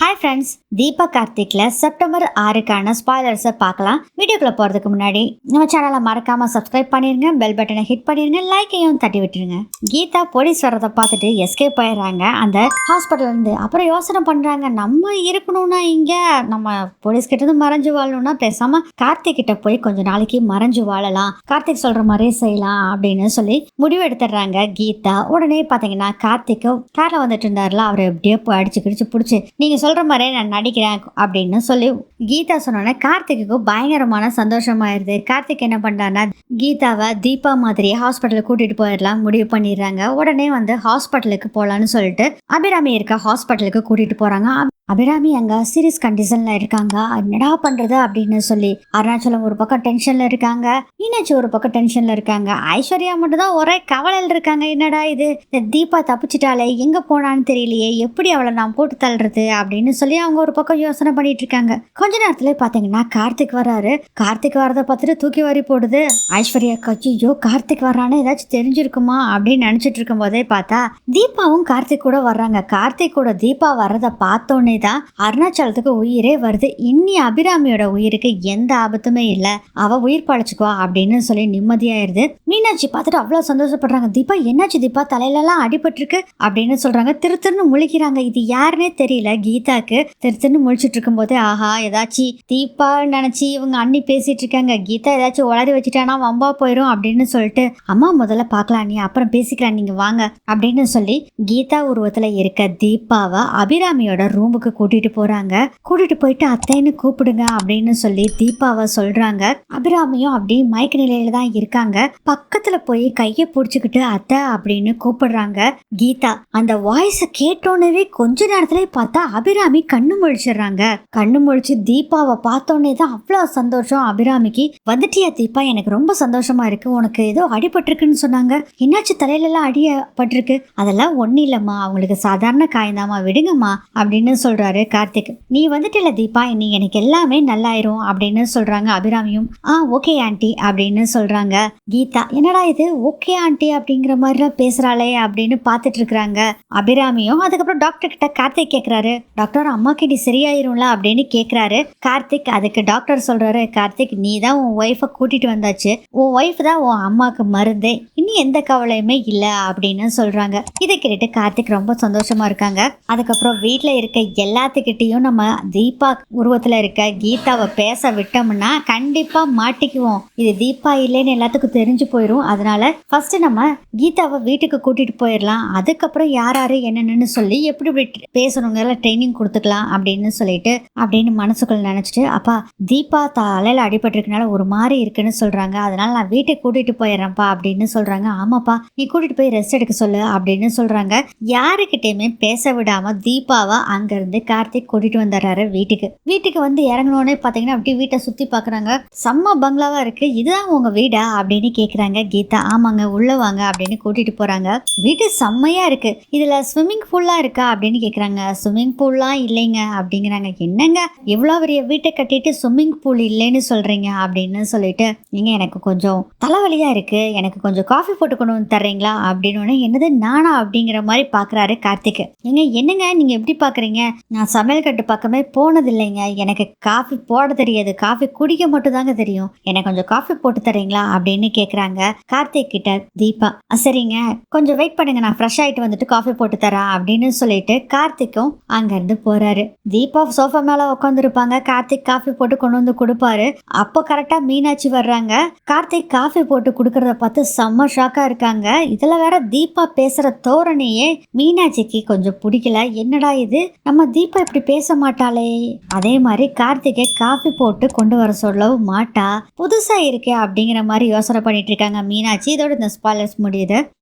Hi friends Deepa கார்த்திக்ல September ஆறுக்கான ஸ்பாய்லர்ஸை பார்க்கலாம். வீடியோக்குள்ள போறதுக்கு முன்னாடி நம்ம சேனலை மறக்காம சப்ஸ்கிரைப் பண்ணிருங்க பெல் பட்டனை ஹிட் பண்ணிருங்க லைக்கையும் தட்டி விட்டுருங்க. கீதா போலீஸ் வரதை பார்த்துட்டு எஸ்கேப் ஆயிடுறாங்க அந்த ஹாஸ்பிட்டல் இருந்து அப்புறம் யோசனை பண்றாங்க நம்ம இருக்கணும்னா இங்க நம்ம போலீஸ் கிட்ட இருந்து மறைஞ்சு வாழணும்னா பேசாம கார்த்திக் கிட்ட போய் கொஞ்ச நாளைக்கு மறைஞ்சு வாழலாம். கார்த்திக் சொல்ற மாதிரியே செய்யலாம் அப்படின்னு சொல்லி முடிவு எடுத்துடுறாங்க கீதா. உடனே பாத்தீங்கன்னா கார்த்திக்கும் கார்ல வந்துட்டு இருந்தாருல அவரை எப்படியோ அடிச்சு கிடிச்சு பிடிச்சி நீங்க சொல்ற மாதிரியே நான் நடிக்கிறேன் அப்படின்னு சொல்லி கீதா சொன்னோன்னே கார்த்திக்கு பயங்கரமான சந்தோஷமாயிருது கார்த்திக் என்ன பண்றாருன்னா கீதாவை தீபா மாதிரி ஹாஸ்பிட்டலுக்கு கூட்டிட்டு போயிடலாம் முடிவு பண்ணிடுறாங்க. உடனே வந்து ஹாஸ்பிட்டலுக்கு போகலான்னு சொல்லிட்டு அபிராமி இருக்க ஹாஸ்பிட்டலுக்கு கூட்டிட்டு போறாங்க. அபிராமி அங்கே சீரியஸ் கண்டிஷனில் இருக்காங்க. என்னடா பண்ணுறது அப்படின்னு சொல்லி அருணாச்சலம் ஒரு பக்கம் டென்ஷனில் இருக்காங்க. மீனாட்சி ஒரு பக்கம் டென்ஷனில் இருக்காங்க. ஐஸ்வர்யா மட்டும்தான் ஒரே கவலையில் இருக்காங்க. என்னடா இது? இந்த தீபா தப்பிச்சிட்டாலே எங்கே போனான்னு தெரியலையே. எப்படி அவளை நான் போட்டு தள்ளுறது அப்படின்னு சொல்லி அவங்க ஒரு பக்கம் யோசனை பண்ணிட்டு இருக்காங்க. கொஞ்ச நேரத்தில் பார்த்தீங்கன்னா கார்த்திக் வராரு கார்த்திக் வரதை பார்த்துட்டு தூக்கி வாரி போடுது. ஐஸ்வர்யா ஐயோ கார்த்திக் வர்றான்னு ஏதாச்சும் தெரிஞ்சிருக்குமா? அப்படின்னு நினச்சிட்டு இருக்கும் போதே பார்த்தா தீபாவும் கார்த்திக் கூட வர்றாங்க. கார்த்திக் கூட தீபா வர்றதை பார்த்தோன்னே தான் அருணாச்சலத்துக்கு உயிரே வருது. இன்னி அபிராமியோட உயிருக்கு எந்த ஆபத்துமே இல்லை. அவ உயிர் பழச்சிக்குவா அப்படின்னு சொல்லி நிம்மதியாயிருது. மீனாட்சி பார்த்துட்டு அவ்வளோ சந்தோஷப்படுறாங்க. தீபா என்னாச்சு தீபா? தலையிலலாம் அடிபட்டிருக்கு அப்படின்னு சொல்றாங்க. திரு திருன்னு முழிக்கிறாங்க. இது யாருன்னே தெரியல கீதாக்கு. திரு திருன்னு முழிச்சிட்டு இருக்கும்போது ஆஹா ஏதாச்சும் தீபா நினைச்சு இவங்க அண்ணி பேசிட்டு இருக்காங்க கீதா ஏதாச்சும் உளறி வச்சுட்டானா வம்பா போயிடும் அப்படின்னு சொல்லிட்டு அம்மா முதல்ல பார்க்கலாம். நீ அப்புறம் பேசிக்கலாம். நீங்க வாங்க அப்படின்னு சொல்லி கீதா உருவத்துல இருக்க தீபாவை அபிராமியோட ரூமுக்கு கூட்டிட்டு போறாங்க. கூட்டிட்டு போயிட்டு அத்தைன்னு கூப்பிடுங்க அப்படின்னு சொல்லி தீபாவை சொல்றாங்க. அபிராமியும் அப்படியே மயக்க நிலையில தான் இருக்காங்க. பக்கத்துல போய் கையை பிடிச்சிக்கிட்டு அத்தை அப்படின்னு கூப்பிடுறாங்க. கீதா அந்த வாய்ஸ கேட்டோன்னே கொஞ்ச நேரத்துல பார்த்தா அபிராமி கண்ணு முழிச்சிடுறாங்க. கண்ணு முழிச்சு தீபாவை பார்த்தோன்னே தான் அவ்வளோ சந்தோஷம் அபிராமிக்கு. வந்துட்டியா தீபா எனக்கு ரொம்ப சந்தோஷமா இருக்கு. உனக்கு ஏதோ அடிபட்டிருக்குன்னு சொன்னாங்க. என்னாச்சு? தலையில எல்லாம் அடிபட்டிருக்கு அதெல்லாம் ஒன்றும் இல்லைம்மா. அவங்களுக்கு சாதாரண காயந்தாம்மா. விடுங்கம்மா அப்படின்னு சொல்றாரு கார்த்திக். நீ வந்துட்டல தீபா இனி எனக்கு எல்லாமே நல்லாயிரும் அப்படின்னு சொல்றாங்க அபிராமியும். ஆ ஓகே ஆண்டி அப்படின்னு சொல்றாங்க கீதா. என்னடா இது? ஓகே ஆண்டி அப்படிங்கிற மாதிரிலாம் பேசுறாளே அப்படின்னு பார்த்துட்டு இருக்கிறாங்க அபிராமியும். அதுக்கப்புறம் டாக்டர் கிட்ட கார்த்திக் கேட்குறாரு டாக்டர் அம்மாக்கு நீ சரியாயிரும்ல அப்படின்னு கேட்குறாரு கார்த்திக். அதுக்கு டாக்டர் சொல்றாரு கார்த்திக் நீ தான் உன் ஒய்ஃபை கூட்டிட்டு வந்தாச்சு. உன் ஒய்ஃப் தான் உன் அம்மாவுக்கு மருந்தே. இனி எந்த கவலையுமே இல்லை அப்படின்னு சொல்றாங்க. இதை கேட்டுட்டு கார்த்திக் ரொம்ப சந்தோஷமா இருக்காங்க. அதுக்கப்புறம் வீட்டில் இருக்க எல்லாத்துக்கிட்டேயும் நம்ம தீபா உருவத்தில் இருக்க கீதாவை பேச விட்டோம்னா கண்டிப்பாக மாட்டிக்குவோம். இது தீபா இல்லைன்னு எல்லாத்துக்கும் தெரிஞ்சு போயிடும் அதனால ஃபஸ்ட்டு நம்ம கீதாவை வீட்டுக்கு கூட்டிகிட்டு போயிடலாம். அதுக்கப்புறம் யார் யார் என்னென்னு சொல்லி எப்படி எப்படி பேசணுங்கிற ட்ரைனிங் கொடுத்துக்கலாம் அப்படின்னு சொல்லிட்டு அப்படின்னு மனசுக்குள்ள நினச்சிட்டு அப்பா தீபா தலையில் அடிபட்டிருக்கனால ஒரு மாதிரி இருக்குன்னு சொல்கிறாங்க அதனால் நான் வீட்டுக்கு கூட்டிகிட்டு போயிடுறேன்ப்பா அப்படின்னு சொல்கிறாங்க ஆமாப்பா நீ கூட்டிகிட்டு போய் ரெஸ்ட் எடுக்க சொல்லு அப்படின்னு சொல்கிறாங்க யாருக்கிட்டேயுமே பேச விடாமல் தீபாவை அங்கிருந்து கார்த்திக் கூட்டிட்டு வந்துடுறாரு வீட்டுக்கு. வீட்டுக்கு வந்து இறங்கினோடனே பாத்தீங்கன்னா அப்படியே வீட்டை சுத்தி பாக்குறாங்க. செம்ம பங்களாவா இருக்கு. இதுதான் உங்க வீடா? அப்படின்னு கேக்குறாங்க கீதா. ஆமாங்க உள்ள வாங்க அப்படின்னு கூட்டிட்டு போறாங்க. வீடு செம்மையா இருக்கு. இதுல ஸ்விம்மிங் பூல்லாம் இருக்கா? அப்படின்னு கேக்குறாங்க. ஸ்விம்மிங் பூல்லாம் இல்லைங்க அப்படிங்கிறாங்க. என்னங்க? எவ்வளோ பெரிய வீட்டை கட்டிட்டு ஸ்விம்மிங் பூல் இல்லைன்னு சொல்றீங்க அப்படின்னு சொல்லிட்டு நீங்க எனக்கு கொஞ்சம் தலைவலியாக இருக்குது எனக்கு கொஞ்சம் காஃபி போட்டு கொண்டு வந்து தர்றீங்களா? அப்படின்னு என்னது நானா அப்படிங்கிற மாதிரி பார்க்குறாரு கார்த்திக். ஏங்க என்னங்க நீங்கள் எப்படி பார்க்குறீங்க நான் சமையல் கட்டு பக்கமே போனதில்லைங்க. எனக்கு காஃபி போட தெரியாது. காஃபி குடிக்க மட்டும் தாங்க தெரியும். எனக்கு கொஞ்சம் காஃபி போட்டு தரீங்களா அப்படின்னு கேட்குறாங்க கார்த்திக் கிட்ட தீபா. சரிங்க. கொஞ்சம் வெயிட் பண்ணுங்க. நான் ஃப்ரெஷ் ஆகிட்டு வந்துட்டு காஃபி போட்டு தரேன் அப்படின்னு சொல்லிட்டு கார்த்திக்கும் அங்கேருந்து போகிறாரு தீபா சோஃபா மேலே உட்காந்துருப்பாங்க கார்த்திக் காஃபி போட்டு கொண்டு வந்து கொடுப்பாரு. அப்போ கரெக்டாக மீனாட்சி வர்றாங்க. கார்த்திக் காஃபி போட்டு கொடுக்கறத பார்த்து செம்ம ஷாக்கா இருக்காங்க. இதுல வேற தீபா பேசுற தோரணையே மீனாட்சிக்கு கொஞ்சம் பிடிக்கல. என்னடா இது? நம்ம தீபா இப்படி பேச மாட்டாளே. அதே மாதிரி கார்த்திகை காஃபி போட்டு கொண்டு வர சொல்லவும் மாட்டா. புதுசா இருக்கே அப்படிங்கிற மாதிரி யோசனை பண்ணிட்டு இருக்காங்க மீனாட்சி. இதோட இந்த ஸ்பாலர்ஸ் முடியுது.